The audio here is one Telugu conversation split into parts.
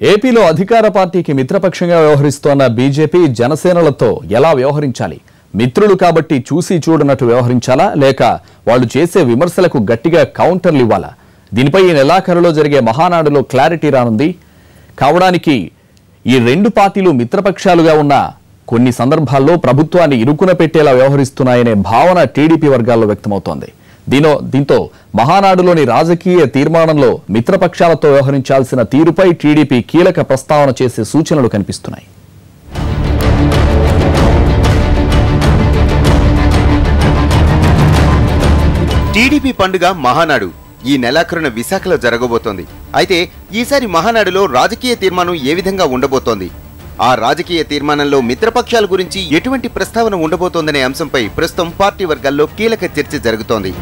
ఏపీలో అధికార పార్టీకి మిత్రపక్షంగా వ్యవహరిస్తోన్న బీజేపీ జనసేనలతో ఎలా వ్యవహరించాలి? మిత్రులు కాబట్టి చూసి చూడనట్టు వ్యవహరించాలా? లేక వాళ్ళు చేసే విమర్శలకు గట్టిగా కౌంటర్లు ఇవ్వాలా? దీనిపై ఈ నెలాఖరులో జరిగే మహానాడులో క్లారిటీ రానుంది. కావడానికి ఈ రెండు పార్టీలు మిత్రపక్షాలుగా ఉన్న కొన్ని సందర్భాల్లో ప్రభుత్వాన్ని ఇరుకున పెట్టేలా వ్యవహరిస్తున్నాయనే భావన టీడీపీ వర్గాల్లో వ్యక్తమవుతోంది. దీనో దీంతో మహానాడులోని రాజకీయ తీర్మానంలో మిత్రపక్షాలతో వ్యవహరించాల్సిన తీరుపై టీడీపీ కీలక ప్రస్తావన చేసే సూచనలు కనిపిస్తున్నాయి. టీడీపీ పండుగ మహానాడు. ఈ నెలాఖరున విశాఖలో జరగబోతోంది. అయితే ఈసారి మహానాడులో రాజకీయ తీర్మానం ఏ విధంగా ఉండబోతోంది? ఆ రాజకీయ తీర్మానంలో మిత్రపక్షాల గురించి ఎటువంటి ప్రస్తావన ఉండబోతోందనే అంశంపై ప్రస్తుతం పార్టీ వర్గాల్లో కీలక చర్చ జరుగుతోంది.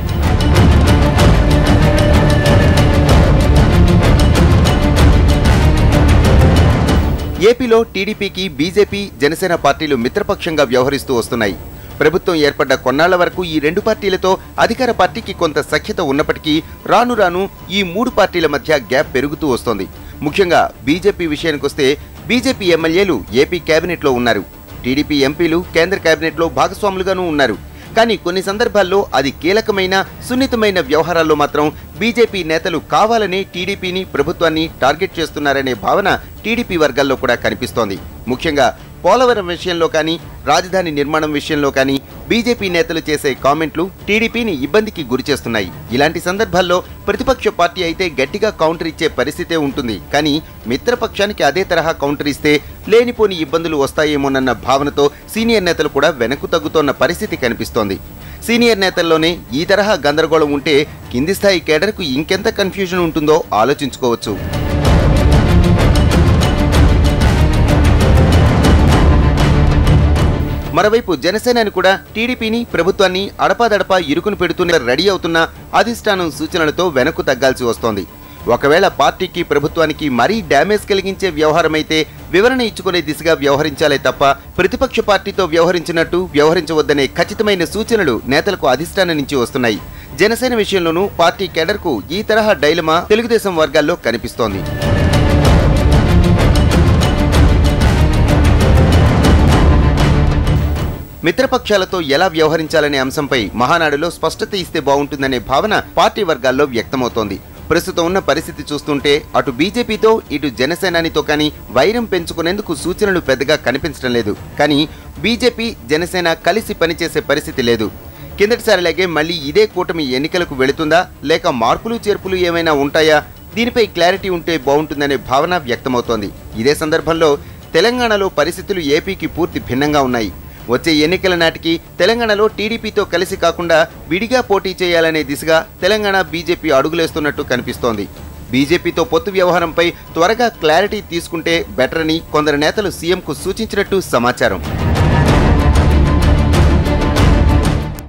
ఏపీలో టీడీపీకి బీజేపీ జనసేన పార్టీలు మిత్రపక్షంగా వ్యవహరిస్తూ వస్తున్నాయి. ప్రభుత్వం ఏర్పడ్డ కొన్నాళ్ళ వరకు ఈ రెండు పార్టీలతో అధికార పార్టీకి కొంత సఖ్యత ఉన్నప్పటికీ రాను రాను ఈ మూడు పార్టీల మధ్య గ్యాప్ పెరుగుతూ వస్తోంది. ముఖ్యంగా బీజేపీ విషయానికొస్తే బీజేపీ ఎమ్మెల్యేలు ఏపీ కేబినెట్లో ఉన్నారు. టీడీపీ ఎంపీలు కేంద్ర కేబినెట్లో భాగస్వాములుగానూ ఉన్నారు. కానీ కొన్ని సందర్భాల్లో అది కీలకమైన సున్నితమైన వ్యవహారాల్లో మాత్రం బీజేపీ నేతలు కావాలని టీడీపీని ప్రభుత్వాన్ని టార్గెట్ చేస్తున్నారనే భావన టీడీపీ వర్గాల్లో కూడా కనిపిస్తోంది. ముఖ్యంగా పోలవరం విషయంలో కానీ రాజధాని నిర్మాణం విషయంలో కానీ బీజేపీ నేతలు చేసే కామెంట్లు టీడీపీని ఇబ్బందికి గురిచేస్తున్నాయి ఇలాంటి సందర్భాల్లో ప్రతిపక్ష పార్టీ అయితే గట్టిగా కౌంటర్ ఇచ్చే పరిస్థితే ఉంటుంది. కానీ మిత్రపక్షానికి అదే తరహా కౌంటర్ ఇస్తే లేనిపోని ఇబ్బందులు వస్తాయేమోనన్న భావనతో సీనియర్ నేతలు కూడా వెనక్కు తగ్గుతోన్న పరిస్థితి కనిపిస్తోంది. సీనియర్ నేతల్లోనే ఈ తరహా గందరగోళం ఉంటే కింది స్థాయి కేడర్కు ఇంకెంత కన్ఫ్యూజన్ ఉంటుందో ఆలోచించుకోవచ్చు. మరోవైపు జనసేనని కూడా టీడీపీని ప్రభుత్వాన్ని అడపాదడపా ఇరుకును పెడుతూనే రెడీ అవుతున్న అధిష్టానం సూచనలతో వెనక్కు తగ్గాల్సి వస్తోంది. ఒకవేళ పార్టీకి ప్రభుత్వానికి మరీ డ్యామేజ్ కలిగించే వ్యవహారమైతే వివరణ ఇచ్చుకునే దిశగా వ్యవహరించాలే తప్ప ప్రతిపక్ష పార్టీతో వ్యవహరించినట్టు వ్యవహరించవద్దనే ఖచ్చితమైన సూచనలు నేతలకు అధిష్టానం నుంచి వస్తున్నాయి. జనసేన విషయంలోనూ పార్టీ కేడర్కు ఈ తరహా డైలమా తెలుగుదేశం వర్గాల్లో కనిపిస్తోంది. మిత్రపక్షాలతో ఎలా వ్యవహరించాలనే అంశంపై మహానాడులో స్పష్టత ఇస్తే బాగుంటుందనే భావన పార్టీ వర్గాల్లో వ్యక్తమవుతోంది. ప్రస్తుతం ఉన్న పరిస్థితి చూస్తుంటే అటు బీజేపీతో ఇటు జనసేనానితో కానీ వైరం పెంచుకునేందుకు సూచనలు పెద్దగా కనిపించడం లేదు. కానీ బీజేపీ జనసేన కలిసి పనిచేసే పరిస్థితి లేదు. కిందటిసారిలాగే మళ్ళీ ఇదే కూటమి ఎన్నికలకు వెళుతుందా లేక మార్పులు చేర్పులు ఏమైనా ఉంటాయా? దీనిపై క్లారిటీ ఉంటే బాగుంటుందనే భావన వ్యక్తమవుతోంది. ఇదే సందర్భంలో తెలంగాణలో పరిస్థితులు ఏపీకి పూర్తి భిన్నంగా ఉన్నాయి. వచ్చే ఎన్నికల నాటికి తెలంగాణలో టీడీపీతో కలిసి కాకుండా విడిగా పోటీ చేయాలనే దిశగా తెలంగాణ బీజేపీ అడుగులేస్తున్నట్టు కనిపిస్తోంది. బీజేపీతో పొత్తు వ్యవహారంపై త్వరగా క్లారిటీ తీసుకుంటే బెటర్ అని కొందరు నేతలు సీఎంకు సూచించినట్టు సమాచారం.